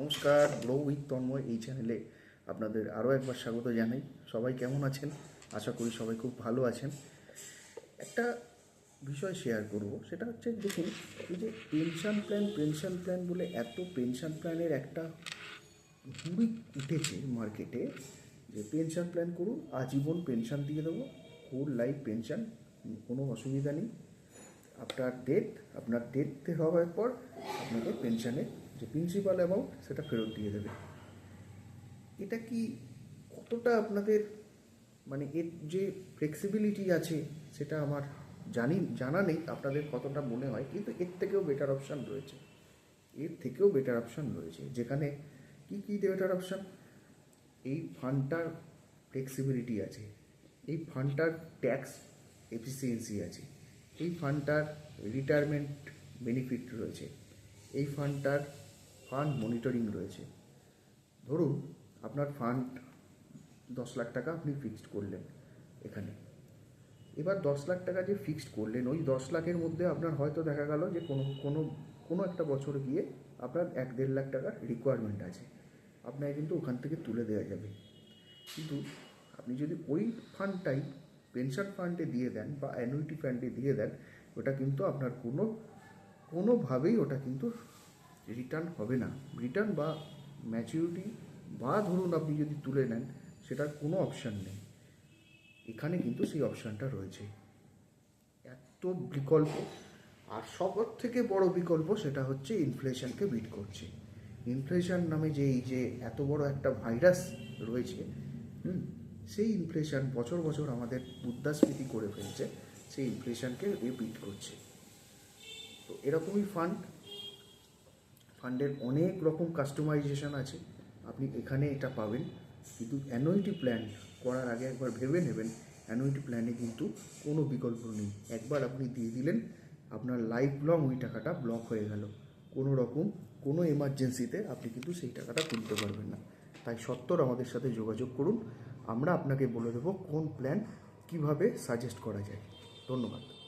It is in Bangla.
নমস্কার গ্লো উইথ তন্ময় এই চ্যানেলে আপনাদের আরও একবার স্বাগত জানাই। সবাই কেমন আছেন? আশা করি সবাই খুব ভালো আছেন। একটা বিষয় শেয়ার করব, সেটা হচ্ছে দেখুন, এই যে পেনশন প্ল্যান পেনশন প্ল্যান বলে এত পেনশন প্ল্যানের একটা হুড়ি উঠেছে মার্কেটে যে পেনশন প্ল্যান করুন, আজীবন পেনশন দিয়ে দেবো। হোল লাইফ পেনশন কোনো অসুবিধা নেই। আপনার ডেথ আপনার ডেথ হওয়ার পর আপনাকে পেনশনের যে প্রিন্সিপাল অ্যামাউন্ট সেটা ফেরত দিয়ে দেবে। এটা কি কতটা আপনাদের মানে এর যে ফ্লেক্সিবিলিটি আছে সেটা আমার জানি, জানা নেই, আপনাদের কতটা মনে হয়, কিন্তু এর থেকেও বেটার অপশান রয়েছে। এর থেকেও বেটার অপশান রয়েছে, যেখানে কি, কী বেটার অপশান এই ফান্ডটার ফ্লেক্সিবিলিটি আছে, এই ফান্ডটার ট্যাক্স এফিসিয়েন্সি আছে, এই ফান্ডটার রিটায়ারমেন্ট বেনিফিট রয়েছে, এই ফান্ডটার ফান্ড মনিটরিং রয়েছে। ধরুন, আপনার ফান্ড দশ লাখ টাকা আপনি ফিক্সড করলেন এখানে। এবার দশ লাখ টাকা যে ফিক্সড করলেন, ওই দশ লাখের মধ্যে আপনার হয়তো দেখা গেল যে কোনো কোনো কোনো একটা বছর গিয়ে আপনার এক দেড় লাখ টাকার রিকোয়ারমেন্ট আছে। আপনাকে কিন্তু ওখান থেকে তুলে দেওয়া যাবে। কিন্তু আপনি যদি ওই ফান্ডটাই পেনশন ফান্ডে দিয়ে দেন বা অ্যানুইটি ফান্ডে দিয়ে দেন, ওটা কিন্তু আপনার কোনো, কোনোভাবেই ওটা কিন্তু রিটার্ন হবে না। রিটার্ন বা ম্যাচিউরিটি বা ধরুন আপনি যদি তুলে নেন, সেটার কোনো অপশান নেই। এখানে কিন্তু সেই অপশানটা রয়েছে। এত বিকল্প। আর সবার থেকে বড় বিকল্প সেটা হচ্ছে ইনফ্লেশনকে বিট করছে। ইনফ্লেশন নামে যে এই যে এত বড় একটা ভাইরাস রয়েছে, হুম, সেই ইনফ্লেশন বছর বছর আমাদের মুদ্রাস্ফীতি করে ফেলছে, সেই ইনফ্লেশনকে বিট করছে। তো এরকমই ফান্ড ফান্ডের অনেক রকম কাস্টমাইজেশন আছে। আপনি এখানে এটা পাবেন। কিন্তু অ্যানুইটি প্ল্যান করার আগে একবার ভেবে নেবেন। অ্যানুইটি প্ল্যানে কিন্তু কোনো বিকল্প নেই। একবার আপনি দিয়ে দিলেন, আপনার লাইফ লং ওই টাকাটা ব্লক হয়ে গেল। কোনো রকম কোনো এমার্জেন্সিতে আপনি কিন্তু সেই টাকাটা তুলতে পারবেন না। তাই সত্তর আমাদের সাথে যোগাযোগ করুন। আমরা আপনাকে বলে দেবো কোন প্ল্যান কীভাবে সাজেস্ট করা যায়। ধন্যবাদ।